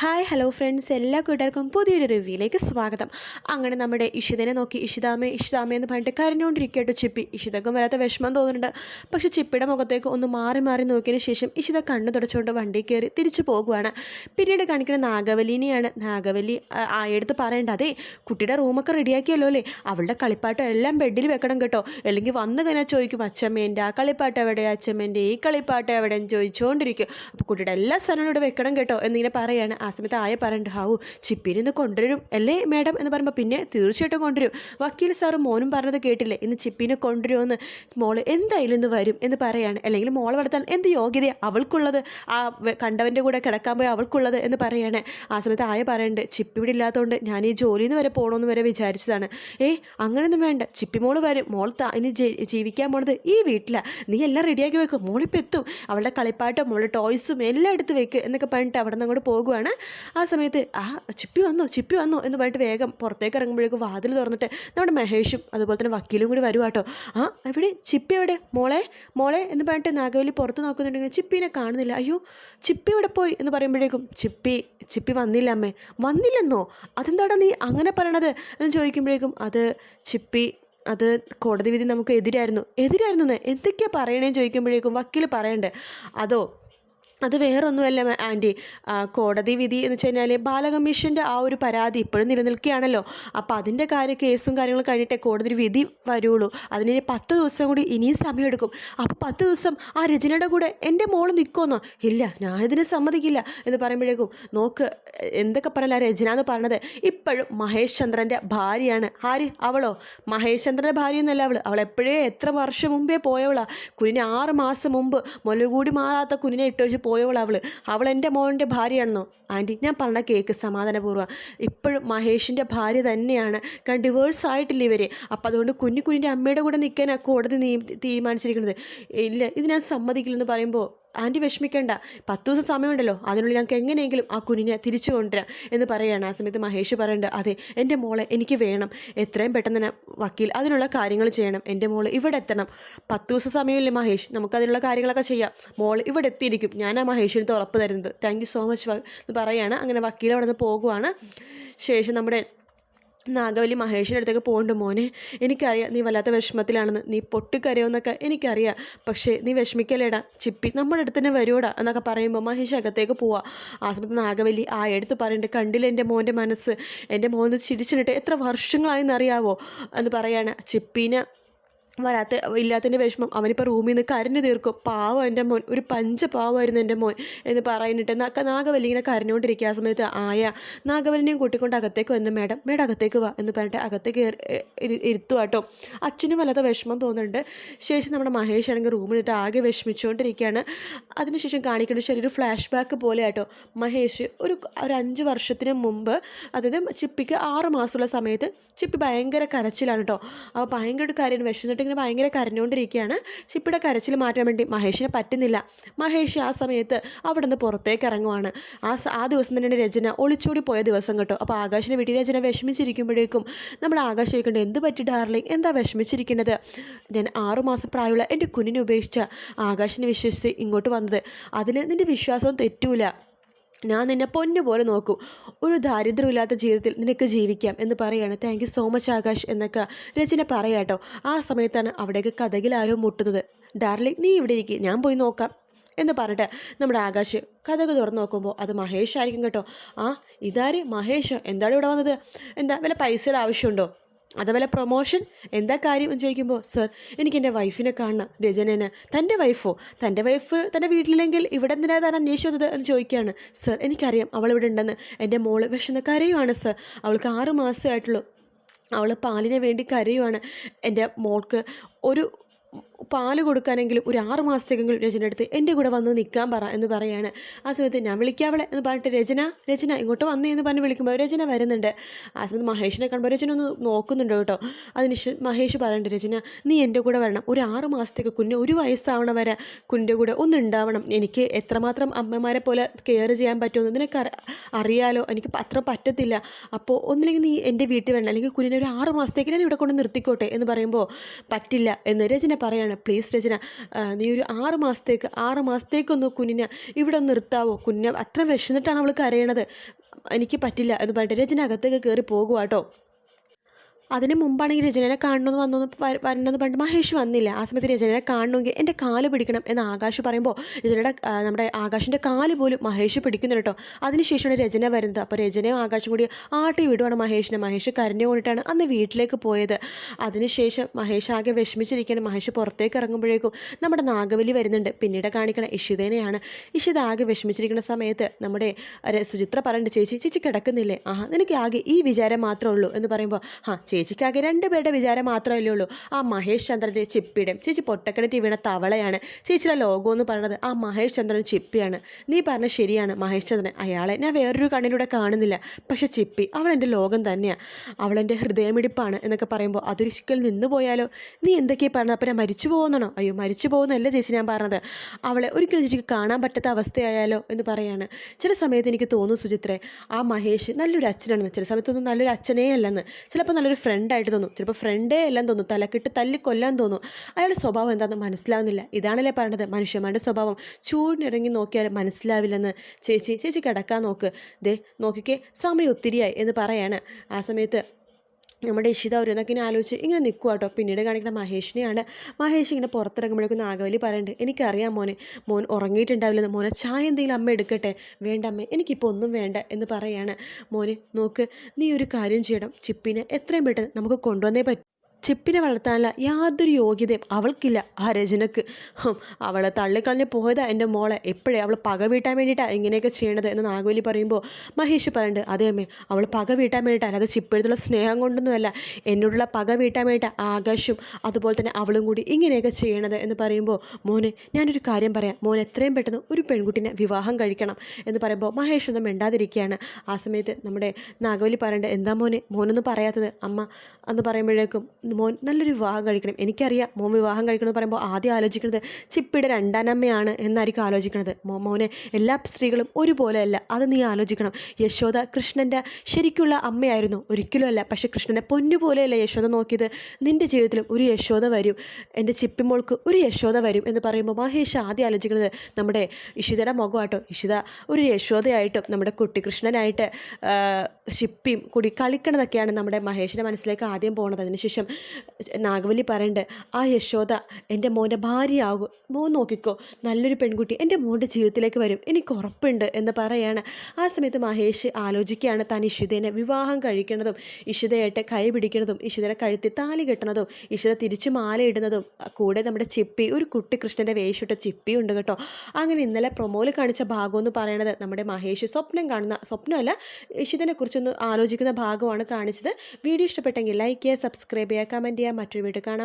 Hi hello friends എല്ലാ കൂട്ടുകാർക്കും പുതിയൊരു റിവ്യൂയിലേക്ക് സ്വാഗതം. അങ്ങനെ നമ്മുടെ ഇഷിതനെ നോക്കി ഇഷിതാമേ ഇഷിതാമേ എന്ന് പറഞ്ഞിട്ട് കരഞ്ഞുകൊണ്ടിരിക്കട്ടെ ചിപ്പി. ഇഷിതക്കും വരാത്ത വിഷമം തോന്നുന്നുണ്ട്. പക്ഷേ ചിപ്പിയുടെ മുഖത്തേക്ക് ഒന്ന് മാറി മാറി നോക്കിയതിന് ശേഷം ഇഷിത കണ്ണു തുടച്ചുകൊണ്ട് വണ്ടി കയറി തിരിച്ചു പോകുവാണ്. പിന്നീട് കാണിക്കുന്ന നാഗവല്ലിനെയാണ്. നാഗവലി ആയെടുത്ത് പറയേണ്ട അതെ കുട്ടിയുടെ റൂമൊക്കെ റെഡിയാക്കിയല്ലോ അല്ലേ? അവളുടെ കളിപ്പാട്ടം എല്ലാം ബെഡിൽ വെക്കണം കേട്ടോ. അല്ലെങ്കിൽ വന്നു കഴിഞ്ഞാൽ ചോദിക്കും അച്ഛമ്മേന്റെ ആ കളിപ്പാട്ടം എവിടെ? അച്ഛമ്മേന്റെ ഈ കളിപ്പാട്ടം എവിടെയെന്ന് ചോദിച്ചുകൊണ്ടിരിക്കും അപ്പോൾ കുട്ടിയുടെ എല്ലാ സ്ഥലങ്ങളും ഇവിടെ വെക്കണം കേട്ടോ എന്നിങ്ങനെ പറയാണ്. ആ സമയത്ത് ആയ പറയണ്ട ഹാവു ചിപ്പിനെ ഇന്ന് കൊണ്ടുവരും അല്ലേ മാഡം? എന്ന് പറയുമ്പോൾ പിന്നെ തീർച്ചയായിട്ടും കൊണ്ടുവരും. വക്കീൽ സാറ് മോനും പറഞ്ഞത് കേട്ടില്ലേ? ഇന്ന് ചിപ്പിനെ കൊണ്ടുവരുമെന്ന് മോൾ എന്തായാലും ഇന്ന് വരും എന്ന് പറയാണ്. അല്ലെങ്കിൽ മോളെ വളർത്താൻ എന്ത് യോഗ്യതയാണ് അവൾക്കുള്ളത്? ആ കണ്ടവന്റെ കൂടെ കിടക്കാൻ പോയി അവൾക്കുള്ളത് എന്ന് പറയാണ്. ആ സമയത്ത് ആയ പറയണ്ട് ചിപ്പി ഇവിടെ ഇല്ലാത്തതുകൊണ്ട് ഞാൻ ഈ ജോലിയിൽ നിന്ന് വരെ പോകണമെന്ന് വരെ വിചാരിച്ചതാണ്. ഏയ് അങ്ങനെയൊന്നും വേണ്ട ചിപ്പി മോൾ വരും. മോൾ ഇനി ജീവിക്കാൻ പോണത് ഈ വീട്ടിലാണ് നീ എല്ലാം റെഡിയാക്കി വെക്കും മോളിപ്പോൾ എത്തും അവളുടെ കളിപ്പാട്ടും മോളുടെ ടോയ്സും എല്ലാം എടുത്ത് വെക്ക് എന്നൊക്കെ പറഞ്ഞിട്ട് അവിടെ നിന്ന് അങ്ങോട്ട് പോകുവാണ്. ആ സമയത്ത് ആ ചിപ്പി വന്നോ ചിപ്പി വന്നോ എന്ന് പറഞ്ഞിട്ട് വേഗം പുറത്തേക്ക് ഇറങ്ങുമ്പോഴേക്കും വാതിൽ തുറന്നിട്ട് നമ്മുടെ മഹേഷും അതുപോലെ തന്നെ വക്കീലും കൂടി വരുവാട്ടോ ആ എവിടെ? ചിപ്പി എവിടെ? മോളെ മോളെ എന്ന് പറഞ്ഞിട്ട് നാഗവലി പുറത്ത് നോക്കുന്നുണ്ടെങ്കിൽ ചിപ്പിനെ കാണുന്നില്ല. അയ്യോ ചിപ്പി എവിടെ പോയി? എന്ന് പറയുമ്പോഴേക്കും ചിപ്പി ചിപ്പി വന്നില്ല അമ്മേ. വന്നില്ലെന്നോ? അതെന്താടാ നീ അങ്ങനെ പറയണത്? എന്ന് ചോദിക്കുമ്പോഴേക്കും അത് ചിപ്പി അത് കോടതി വിധി നമുക്ക് എതിരായിരുന്നു. എതിരായിരുന്നു എന്തൊക്കെയാണ് പറയണേന്ന് ചോദിക്കുമ്പോഴേക്കും വക്കീൽ പറയണ്ടേ. അതോ അത് വേറൊന്നുമല്ല ആന്റി. കോടതി വിധി എന്ന് വെച്ച് കഴിഞ്ഞാൽ ബാലകമ്മീഷന്റെ ആ ഒരു പരാതി ഇപ്പോഴും നിലനിൽക്കുകയാണല്ലോ. അപ്പോൾ അതിന്റെ കാര്യം കേസും കാര്യങ്ങളും കഴിഞ്ഞിട്ടേ കോടതി വിധി വരുള്ളൂ. അതിന് പത്ത് ദിവസം കൂടി ഇനിയും സമയമെടുക്കും. അപ്പോൾ പത്ത് ദിവസം ആ രചനയുടെ കൂടെ എന്റെ മോൾ നിൽക്കുമെന്നോ ഇല്ല ഞാനിതിന് സമ്മതിക്കില്ല എന്ന് പറയുമ്പോഴേക്കും നോക്ക് എന്തൊക്കെ പറഞ്ഞാൽ രചന എന്ന് പറഞ്ഞത് ഇപ്പോഴും മഹേഷ് ചന്ദ്രന്റെ ഭാര്യയാണ്. ആര്? അവളോ? മഹേഷ് ചന്ദ്രന്റെ ഭാര്യയൊന്നല്ല അവൾ അവൾ എപ്പോഴേ എത്ര വർഷം മുമ്പേ പോയവളാണ് കുഞ്ഞിന് ആറ് മാസം മുമ്പ് മുലകൂടി മാറാത്ത കുഞ്ഞിനെ ഇട്ട് പോയവൾ അവൾ അവൾ എന്റെ മോന്റെ ഭാര്യയാണെന്നോ? ആന്റി ഞാൻ പറഞ്ഞ കേക്ക് സമാധാനപൂർവം. ഇപ്പോഴും മഹേഷിന്റെ ഭാര്യ തന്നെയാണ്. കാരണം ഡിവേഴ്സ് ആയിട്ടില്ല ഇവർ അപ്പം അതുകൊണ്ട് കുഞ്ഞു കുഞ്ഞിന്റെ അമ്മയുടെ കൂടെ നിൽക്കാനാണ് കോടതി തീരുമാനിച്ചിരിക്കുന്നത്. ഇല്ല ഇത് ഞാൻ സമ്മതിക്കില്ലെന്ന് പറയുമ്പോൾ ആന്റി വിഷമിക്കേണ്ട. പത്ത് ദിവസം സമയമുണ്ടല്ലോ. അതിനുള്ളിൽ ഞങ്ങൾക്ക് എങ്ങനെയെങ്കിലും ആ കുഞ്ഞിനെ തിരിച്ചു കൊണ്ടുവരാം എന്ന് പറയുകയാണ് ആ സമയത്ത് മഹേഷ് പറയുന്നുണ്ട് അതെ എന്റെ മോളെ എനിക്ക് വേണം. എത്രയും പെട്ടെന്ന് തന്നെ വക്കീൽ അതിനുള്ള കാര്യങ്ങൾ ചെയ്യണം. എന്റെ മോൾ ഇവിടെ എത്തണം. പത്ത് ദിവസം സമയമില്ലേ മഹേഷ്? നമുക്ക് അതിനുള്ള കാര്യങ്ങളൊക്കെ ചെയ്യാം. മോൾ ഇവിടെ എത്തിയിരിക്കും. ഞാൻ ആ മഹേഷിന് ഉറപ്പ് തരുന്നത്. താങ്ക് സോ മച്ച് എന്ന് പറയുകയാണ് അങ്ങനെ വക്കീൽ അവിടെ നിന്ന് പോകുവാണ്. ശേഷം നമ്മുടെ നാഗവല്ലി മഹേഷിന്റെ അടുത്തേക്ക് പോകുന്നുണ്ട് മോനെ. എനിക്കറിയാം നീ വല്ലാത്ത വിഷമത്തിലാണെന്ന്. നീ പൊട്ടിക്കരയോന്നൊക്കെ എനിക്കറിയാം. പക്ഷേ നീ വിഷമിക്കലേടാ ചിപ്പി നമ്മുടെ അടുത്ത് തന്നെ വരുവോടാ എന്നൊക്കെ പറയുമ്പോൾ മഹേഷ് അകത്തേക്ക് പോവാം. ആ സമയത്ത് നാഗവല്ലി ആ എടുത്ത് പറയുന്നുണ്ട് കണ്ടില്ല എന്റെ മോന്റെ മനസ്സ്? എന്റെ മോന് ചിരിച്ചിട്ട് എത്ര വർഷങ്ങളായെന്നറിയാവോ എന്ന് പറയാണ് ചിപ്പീനെ. വരാത്ത ഇല്ലാത്തതിന്റെ വിഷമം. അവനിപ്പോൾ റൂമിൽ നിന്ന് കരഞ്ഞു തീർക്കും. പാവം എന്റെ മോൻ. ഒരു പഞ്ച പാവമായിരുന്നു എന്റെ മോൻ എന്ന് പറയുന്നിട്ട് നാഗവല്ലി ഇങ്ങനെ കരഞ്ഞുകൊണ്ടിരിക്കുക ആ സമയത്ത് ആയ നാഗവല്ലിനെയും കൂട്ടിക്കൊണ്ട് അകത്തേക്ക് വന്നു മേഡം മേഡം അകത്തേക്ക് വാ എന്ന് പറഞ്ഞിട്ട് അകത്തേക്ക് ഇരുത്തു കേട്ടോ. അച്ഛനും വല്ലാത്ത വിഷമം തോന്നുന്നുണ്ട്. ശേഷം നമ്മുടെ മഹേഷ് ആണെങ്കിൽ റൂമിലിട്ട് ആകെ വിഷമിച്ചുകൊണ്ടിരിക്കുകയാണ്. അതിനുശേഷം കാണിക്കുന്ന ശരി ഒരു ഫ്ലാഷ് ബാക്ക് പോലെ ആട്ടോ മഹേഷ് ഒരു ഒരു അഞ്ച് വർഷത്തിന് മുമ്പ് അതായത് ചിപ്പിക്ക് ആറ് മാസമുള്ള സമയത്ത് ചിപ്പി ഭയങ്കര കരച്ചിലാണ് കേട്ടോ. അപ്പോൾ ഭയങ്കര കാര്യം വിശന്നിട്ട് ഇങ്ങനെ ഭയങ്കര കരഞ്ഞുകൊണ്ടിരിക്കുകയാണ്. ചിപ്പിയുടെ കരച്ചിൽ മാറ്റാൻ വേണ്ടി മഹേഷിനെ പറ്റുന്നില്ല. മഹേഷ് ആ സമയത്ത് അവിടെ നിന്ന് പുറത്തേക്ക് ഇറങ്ങുവാണ്. ആ ആ ദിവസം തന്നെ രചന ഒളിച്ചോടി പോയ ദിവസം കേട്ടോ. അപ്പോൾ ആകാശിനെ വീട്ടിൽ രചന വിഷമിച്ചിരിക്കുമ്പോഴേക്കും നമ്മുടെ ആകാശ് ചോദിക്കേണ്ടത് എന്ത് പറ്റി ഡാർലിംഗ്? എന്താ വിഷമിച്ചിരിക്കുന്നത്? ഞാൻ ആറുമാസം പ്രായമുള്ള എന്റെ കുഞ്ഞിനെ ഉപേക്ഷിച്ച ആകാശിനെ വിശ്വസിച്ച് ഇങ്ങോട്ട് വന്നത്. അതിൽ നിന്റെ വിശ്വാസം തെറ്റൂല. ഞാൻ നിന്നെ പൊന്നു പോലെ നോക്കും. ഒരു ദാരിദ്ര്യമില്ലാത്ത ജീവിതത്തിൽ നിനക്ക് ജീവിക്കാം എന്ന് പറയാണ് താങ്ക് സോ മച്ച് ആകാശ് എന്നൊക്കെ രചന പറയാട്ടോ ആ സമയത്താണ് അവിടേക്ക് കഥകിൽ ആരോ മുട്ടുന്നത്. ഡാർലിംഗ് നീ ഇവിടെ ഇരിക്കുക ഞാൻ പോയി നോക്കാം എന്ന് പറഞ്ഞിട്ട് നമ്മുടെ ആകാശ് കഥക് തുറന്ന് നോക്കുമ്പോൾ അത് മഹേഷ് ആയിരിക്കും കേട്ടോ. ആ ഇതാര്? മഹേഷ് എന്താണ് ഇവിടെ വന്നത്? എന്താ വല്ല പൈസയുടെ ആവശ്യമുണ്ടോ? അതുപോലെ പ്രൊമോഷൻ എന്താ കാര്യം എന്ന് ചോദിക്കുമ്പോൾ സർ എനിക്ക് എന്റെ വൈഫിനെ കാണണം. രചനേനെ. തന്റെ വൈഫോ തന്റെ വൈഫ് തന്റെ വീട്ടിലില്ലെങ്കിൽ ഇവിടെ എന്തിനാ താൻ അന്വേഷിച്ചത്? എന്ന് ചോദിക്കുകയാണ്. സർ എനിക്കറിയാം. അവൾ ഇവിടെ ഉണ്ടെന്ന്. എന്റെ മോൾ വിഷമക്കാരെയുമാണ് സർ അവൾക്ക് ആറ് മാസമായിട്ടുള്ളൂ അവൾ പാലിനെ വേണ്ടി കരയുവാണ്. എന്റെ മോൾക്ക് ഒരു പാൽ കൊടുക്കാനെങ്കിലും ഒരു ആറ് മാസത്തേക്കെങ്കിലും രചന എടുത്ത് എന്റെ കൂടെ വന്ന് നിൽക്കാൻ പറ എന്ന് പറയാണ്. ആ സമയത്ത് ഞാൻ വിളിക്കാവളെ എന്ന് പറഞ്ഞിട്ട് രചന രചന ഇങ്ങോട്ട് വന്നേ എന്ന് പറഞ്ഞ് വിളിക്കുമ്പോൾ രചന വരുന്നുണ്ട്. ആ സമയത്ത് മഹേഷിനെ കാണുമ്പോൾ രചന ഒന്ന് നോക്കുന്നുണ്ട് കേട്ടോ. അതിനുശേഷം മഹേഷ് പറയുന്നുണ്ട് രചന നീ എന്റെ കൂടെ വരണം. ഒരു ആറ് മാസത്തേക്ക് കുഞ്ഞ് ഒരു വയസ്സാവണ വരെ കുഞ്ഞിന്റെ കൂടെ ഒന്ന് ഉണ്ടാവണം. എനിക്ക് എത്രമാത്രം അമ്മമാരെ പോലെ കെയർ ചെയ്യാൻ പറ്റുമെന്ന് നിനക്ക് അറിയാലോ. എനിക്ക് അത്ര പറ്റത്തില്ല. അപ്പോൾ ഒന്നില്ലെങ്കിൽ നീ എന്റെ വീട്ടിൽ വരണം. അല്ലെങ്കിൽ കുഞ്ഞിനെ ഒരു ആറ് മാസത്തേക്ക് ഞാൻ ഇവിടെ കൊണ്ട് നിർത്തിക്കോട്ടെ എന്ന് പറയുമ്പോൾ പറ്റില്ല എന്ന് രചന പറയാണ്. പറയാണ് പ്ലീസ് രചന നീ ഒരു ആറ് മാസത്തേക്ക് ആറ് മാസത്തേക്കൊന്ന് കുഞ്ഞിനെ ഇവിടെ ഒന്ന് നിർത്താവോ? കുഞ്ഞിനെ അത്ര വിശന്നിട്ടാണ് അവൾ കരയണത്. എനിക്ക് പറ്റില്ല എന്ന് പറഞ്ഞിട്ട് രചന അകത്തേക്ക് കയറി പോകുക കേട്ടോ അതിന് മുമ്പാണെങ്കിൽ രചനനെ കാണണമെന്ന് വന്നു വരണമെന്ന് പറഞ്ഞിട്ട് മഹേഷ് വന്നില്ല. ആ സമയത്ത് രചനനെ കാണണമെങ്കിൽ എന്റെ കാൽ പിടിക്കണം എന്ന് ആകാശ് പറയുമ്പോൾ രചനയുടെ നമ്മുടെ ആകാശിന്റെ കാൽ പോലും മഹേഷ് പിടിക്കുന്നുണ്ട് കേട്ടോ. അതിനുശേഷമാണ് രചന വരുന്നത്. അപ്പോൾ രചനയും ആകാശും കൂടി ആട്ടി വിടുവാണ് മഹേഷിനെ. മഹേഷ് കരഞ്ഞു കൊണ്ടിട്ടാണ് അന്ന് വീട്ടിലേക്ക് പോയത്. അതിനുശേഷം മഹേഷ് ആകെ വിഷമിച്ചിരിക്കുകയാണ്. മഹേഷ് പുറത്തേക്ക് ഇറങ്ങുമ്പോഴേക്കും നമ്മുടെ നാഗവലി വരുന്നുണ്ട്. പിന്നീട് കാണിക്കണ ഇഷിതേനെയാണ്. ഇഷിത ആകെ വിഷമിച്ചിരിക്കുന്ന സമയത്ത് നമ്മുടെ സുചിത്ര പറഞ്ഞിട്ട് ചേച്ചി ചേച്ചി കിടക്കുന്നില്ലേ? ആഹാ നിനക്ക് ആകെ ഈ വിചാരം മാത്രമേ ഉള്ളൂ എന്ന് പറയുമ്പോൾ ആ ചേച്ചിക്ക് ആകെ രണ്ട് പേരുടെ വിചാരം മാത്രമല്ലേ ഉള്ളൂ. ആ മഹേഷ് ചന്ദ്രന്റെ ചിപ്പിടം ചേച്ചി പൊട്ടക്കിണറ്റി വീണ തവളയാണ്. ചേച്ചിയുടെ ലോകം എന്ന് പറയുന്നത് ആ മഹേഷ് ചന്ദ്രൻ ചിപ്പിയാണ്. നീ പറഞ്ഞ ശരിയാണ് മഹേഷ് ചന്ദ്രൻ. അയാളെ ഞാൻ വേറൊരു കണ്ണിലൂടെ കാണുന്നില്ല. പക്ഷെ ചിപ്പി അവൾ എന്റെ ലോകം തന്നെയാണ് അവളെന്റെ ഹൃദയമിടിപ്പാണ് എന്നൊക്കെ പറയുമ്പോൾ അതൊരിക്കൽ നിന്ന് പോയാലോ? നീ എന്തൊക്കെയാണ് പറഞ്ഞത്? അപ്പം ഞാൻ മരിച്ചു പോകുന്നതാണോ? അയ്യോ മരിച്ചു പോകുന്നതല്ല ചേച്ചി ഞാൻ പറഞ്ഞത്. അവളെ ഒരിക്കലും ചേച്ചിക്ക് കാണാൻ പറ്റാത്ത അവസ്ഥയായാലോ എന്ന് പറയാണ്. ചില സമയത്ത് എനിക്ക് തോന്നുന്നു സുചിത്രേ ആ മഹേഷ് നല്ലൊരു അച്ഛനാണെന്ന്. ചില സമയത്തൊന്നും നല്ലൊരു അച്ഛനേ അല്ലെന്ന്. ചിലപ്പോൾ നല്ലൊരു ഫ്രണ്ടായിട്ട് തോന്നും. ചിലപ്പോൾ ഫ്രണ്ടേ എല്ലാം തോന്നും. തലക്കിട്ട് തല്ലി കൊല്ലാൻ തോന്നും. അയാളുടെ സ്വഭാവം എന്താണെന്ന് മനസ്സിലാവുന്നില്ല. ഇതാണല്ലേ പറയണത്. മനുഷ്യന്മാരുടെ സ്വഭാവം. ചൂടിനിറങ്ങി നോക്കിയാൽ മനസ്സിലാവില്ലെന്ന്. ചേച്ചി ചേച്ചി കിടക്കാൻ നോക്ക്. ദേ നോക്കിക്കേ. സമയം ഒത്തിരിയായി എന്ന് പറയാണ്. ആ സമയത്ത് നമ്മുടെ ഇഷിത എന്നൊക്കെ ഇങ്ങനെ ആലോചിച്ച് ഇങ്ങനെ നിൽക്കുക കേട്ടോ പിന്നീട് കാണിക്കുന്ന മഹേഷിനെയാണ്. മഹേഷ് ഇങ്ങനെ പുറത്തിറങ്ങുമ്പോഴേക്കും നാഗവലി പറയുന്നുണ്ട് എനിക്കറിയാം മോനെ മോൻ ഉറങ്ങിയിട്ടുണ്ടാവില്ല മോനെ ചായ എന്തെങ്കിലും അമ്മ എടുക്കട്ടെ? വേണ്ട അമ്മ എനിക്കിപ്പോൾ ഒന്നും വേണ്ട എന്ന് പറയാണ്. മോനെ നോക്ക് നീ ഒരു കാര്യം ചെയ്യണം. ചിപ്പിനെ എത്രയും പെട്ടെന്ന് നമുക്ക് കൊണ്ടുവന്നേ പറ്റും. ചിപ്പിനെ വളർത്താനുള്ള യാതൊരു യോഗ്യതയും അവൾക്കില്ല ആ രചനക്ക്. അവളെ തള്ളിക്കളഞ്ഞ് പോയതാ എന്റെ മോളെ. എപ്പോഴേ അവൾ പക വീട്ടാൻ വേണ്ടിയിട്ടാണ് ഇങ്ങനെയൊക്കെ ചെയ്യണത് എന്ന് നാഗവലി പറയുമ്പോൾ മഹേഷ് പറയുന്നുണ്ട് അതേ അമ്മേ അവൾ പക വീട്ടാൻ വേണ്ടിയിട്ടാണ് അല്ലാതെ ചിപ്പെടുത്തുള്ള സ്നേഹം കൊണ്ടൊന്നുമല്ല. എന്നോടുള്ള പക വീട്ടാൻ വേണ്ടിയിട്ട് ആകാശും അതുപോലെ തന്നെ അവളും കൂടി ഇങ്ങനെയൊക്കെ ചെയ്യണത് എന്ന് പറയുമ്പോൾ മോനെ ഞാനൊരു കാര്യം പറയാം. മോൻ എത്രയും പെട്ടെന്ന് ഒരു പെൺകുട്ടിനെ വിവാഹം കഴിക്കണം എന്ന് പറയുമ്പോൾ മഹേഷ് ഒന്നും മിണ്ടാതിരിക്കുകയാണ്. ആ സമയത്ത് നമ്മുടെ നാഗവലി പറയേണ്ടത് എന്താ മോനെ മോനൊന്നും പറയാത്തത്? അമ്മ എന്ന് പറയുമ്പോഴേക്കും മോൻ നല്ലൊരു വിവാഹം കഴിക്കണം. എനിക്കറിയാം മോൻ വിവാഹം കഴിക്കണം എന്ന് പറയുമ്പോൾ ആദ്യം ആലോചിക്കുന്നത് ചിപ്പിയുടെ രണ്ടാനമ്മയാണ് എന്നായിരിക്കും ആലോചിക്കുന്നത് മോ മോനെ എല്ലാ സ്ത്രീകളും ഒരുപോലെയല്ല. അത് നീ ആലോചിക്കണം. യശോദ കൃഷ്ണന്റെ ശരിക്കുള്ള അമ്മയായിരുന്നു. ഒരിക്കലുമല്ല പക്ഷെ കൃഷ്ണനെ പൊന്നുപോലെയല്ല യശോദ നോക്കിയത്. നിന്റെ ജീവിതത്തിലും ഒരു യശോദ വരും. എന്റെ ചിപ്പിമോൾക്ക് ഒരു യശോദ വരും എന്ന് പറയുമ്പോൾ മഹേഷ് ആദ്യം ആലോചിക്കുന്നത് നമ്മുടെ ഇഷിതയുടെ മുഖമാട്ടോ. ഇഷിത ഒരു യശോദയായിട്ടും നമ്മുടെ കുട്ടികൃഷ്ണനായിട്ട് ഷിപ്പിയും കൂടി കളിക്കണതൊക്കെയാണ് നമ്മുടെ മഹേഷിന്റെ മനസ്സിലേക്ക് ആദ്യം പോണത്. അതിനുശേഷം നാഗവല്ലി പറയണ്ട് ആ യശോദ എന്റെ മോന്റെ ഭാര്യയാകും. മോൻ നോക്കിക്കോ നല്ലൊരു പെൺകുട്ടി എന്റെ മോന്റെ ജീവിതത്തിലേക്ക് വരും. എനിക്ക് ഉറപ്പുണ്ട് എന്ന് പറയാണ്. ആ സമയത്ത് മഹേഷ് ആലോചിക്കുകയാണ്. താൻ ഇഷിതേനെ വിവാഹം കഴിക്കണതും ഇഷിതയായിട്ട് കൈ പിടിക്കുന്നതും ഇഷിതയുടെ കഴുത്തിൽ താലി കെട്ടണതും ഇഷിത തിരിച്ച് മാലയിടുന്നതും കൂടെ നമ്മുടെ ചിപ്പി ഒരു കുട്ടി കൃഷ്ണന്റെ വേഷിട്ട ചിപ്പി ഉണ്ട് കേട്ടോ. അങ്ങനെ ഇന്നലെ പ്രൊമോയിൽ കാണിച്ച ഭാഗം എന്ന് പറയണത് നമ്മുടെ മഹേഷ് സ്വപ്നം കാണുന്ന സ്വപ്നമല്ല ഇഷിതനെ കുറിച്ചൊന്ന് ആലോചിക്കുന്ന ഭാഗമാണ് കാണിച്ചത്. വീഡിയോ ഇഷ്ടപ്പെട്ടെങ്കിൽ ലൈക്ക് ചെയ്യുക സബ്സ്ക്രൈബ് ചെയ്യുക കമന്റ് ചെയ്യുക മറ്റൊരു വീഡിയോ കാണാം.